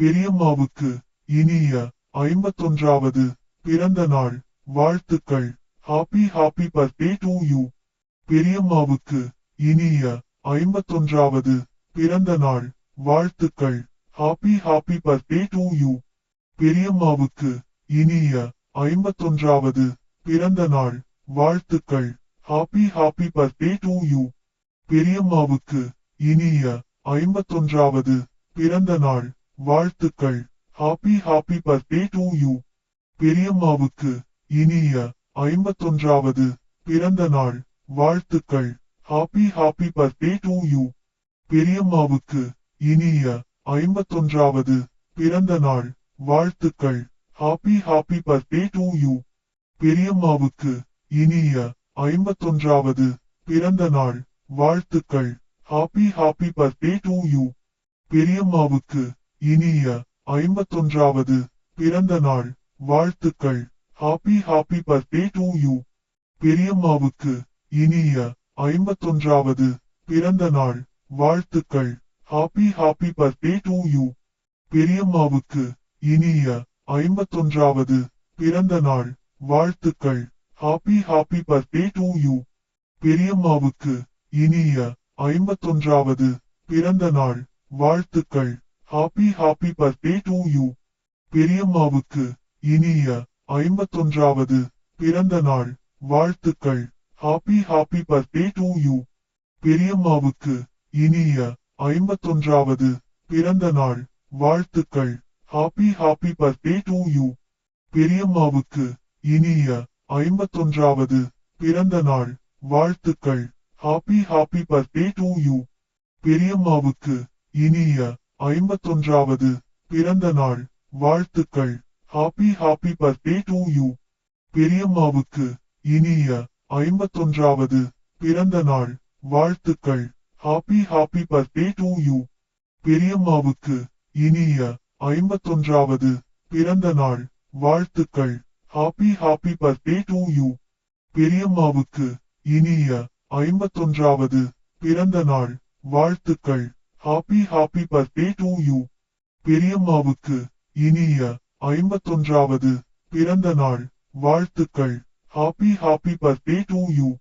பெரியம்மாவுக்கு இனிய ஐம்பத்தொன்றாவது பிறந்த நாள் வாழ்த்துக்கள். Happy happy birthday to you பெரியம்மாவுக்கு இனிய ஐம்பத்தொன்றாவது பிறந்த நாள் வாழ்த்துக்கள். Happy happy birthday to you பெரியம்மாவுக்கு இனிய ஐம்பத்தொன்றாவது பிறந்த நாள் வாழ்த்துக்கள். Happy happy birthday to you பெரியம்மாவுக்கு இனிய ஐம்பத்தொன்றாவது பிறந்த நாள் வாழ்த்துக்கள். Happy happy birthday to you பெரியம்மாவுக்கு இனிய ஐம்பத்தொன்றாவது பிறந்த நாள். வாழ்த்துக்கள். Happy happy birthday to you பெரியம்மாவுக்கு இனிய ஐம்பத்தொன்றாவது பிறந்த நாள். வாழ்த்துக்கள். Happy happy birthday to you பெரியம்மாவுக்கு இனிய ஐம்பத்தொன்றாவது பிறந்த நாள். வாழ்த்துக்கள். Happy happy birthday to you பெரியம்மாவுக்கு இனிய ஐம்பத்தொன்றாவது பிறந்த நாள் வாழ்த்துக்கள். Happy happy birthday to you பெரியம்மாவுக்கு இனிய ஐம்பத்தொன்றாவது பிறந்த நாள் வாழ்த்துக்கள். Happy happy birthday to you பெரியம்மாவுக்கு இனிய ஐம்பத்தொன்றாவது பிறந்த நாள் வாழ்த்துக்கள். Happy happy birthday to you பெரியம்மாவுக்கு இனிய ஐம்பத்தொன்றாவது பிறந்த நாள் வாழ்த்துக்கள். Happy happy birthday to you பெரியம்மாவுக்கு இனிய ஐம்பத்தொன்றாவது பிறந்த நாள் வாழ்த்துக்கள். Happy happy birthday to you பெரியம்மாவுக்கு இனிய ஐம்பத்தொன்றாவது பிறந்த நாள் வாழ்த்துக்கள். Happy happy birthday to you பெரியம்மாவுக்கு இனிய ஐம்பத்தொன்றாவது பிறந்த நாள் வாழ்த்துக்கள். Happy happy birthday to you பெரியம்மாவுக்கு இனிய ஐம்பத்தொன்றாவது பிறந்த நாள். வாழ்த்துக்கள். Happy happy birthday to you பெரியம்மாவுக்கு இனிய ஐம்பத்தொன்றாவது பிறந்த நாள். வாழ்த்துக்கள். Happy happy birthday to you பெரியம்மாவுக்கு இனிய ஐம்பத்தொன்றாவது பிறந்த நாள். வாழ்த்துக்கள். Happy happy birthday to you பெரியம்மாவுக்கு இனிய ஐம்பத்தொன்றாவது பிறந்த நாள். வாழ்த்துக்கள். Happy happy birthday to you பெரியம்மாவுக்கு இனிய ஐம்பத்தொன்றாவது பிறந்த நாள் வாழ்த்துக்கள். Happy happy birthday to you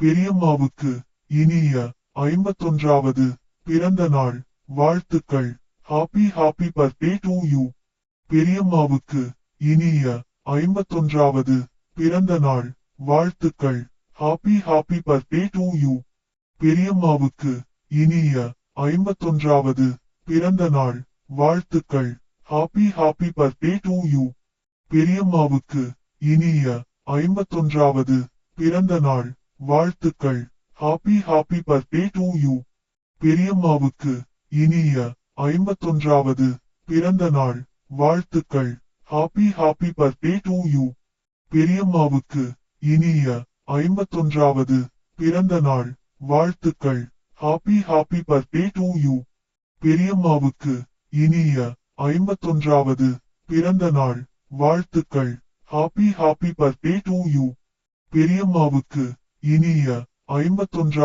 பெரியம்மாவுக்கு இனிய ஐம்பத்தொன்றாவது பிறந்த நாள் வாழ்த்துக்கள். Happy happy birthday to you பெரியம்மாவுக்கு இனிய ஐம்பத்தொன்றாவது பிறந்த நாள் வாழ்த்துக்கள். Happy happy birthday to you பெரியம்மாவுக்கு இனிய ஐம்பத்தொன்றாவது பிறந்த நாள் வாழ்த்துக்கள். Happy happy birthday to you பெரியம்மாவுக்கு இனிய ஐம்பத்தொன்றாவது பிறந்த நாள் வாழ்த்துக்கள். Happy happy birthday to you பெரியம்மாவுக்கு இனிய ஐம்பத்தொன்றாவது பிறந்த நாள் வாழ்த்துக்கள். Happy happy birthday to you பெரியம்மாவுக்கு இனிய ஐம்பத்தொன்றாவது பிறந்த நாள் வாழ்த்துக்கள். Happy happy birthday to you பெரியம்மாவுக்கு இனிய ஐம்பத்தொன்றாவது பிறந்த நாள் வாழ்த்துக்கள். Happy happy birthday to you பெரியம்மாவுக்கு இனிய ஐம்பத்தொன்றா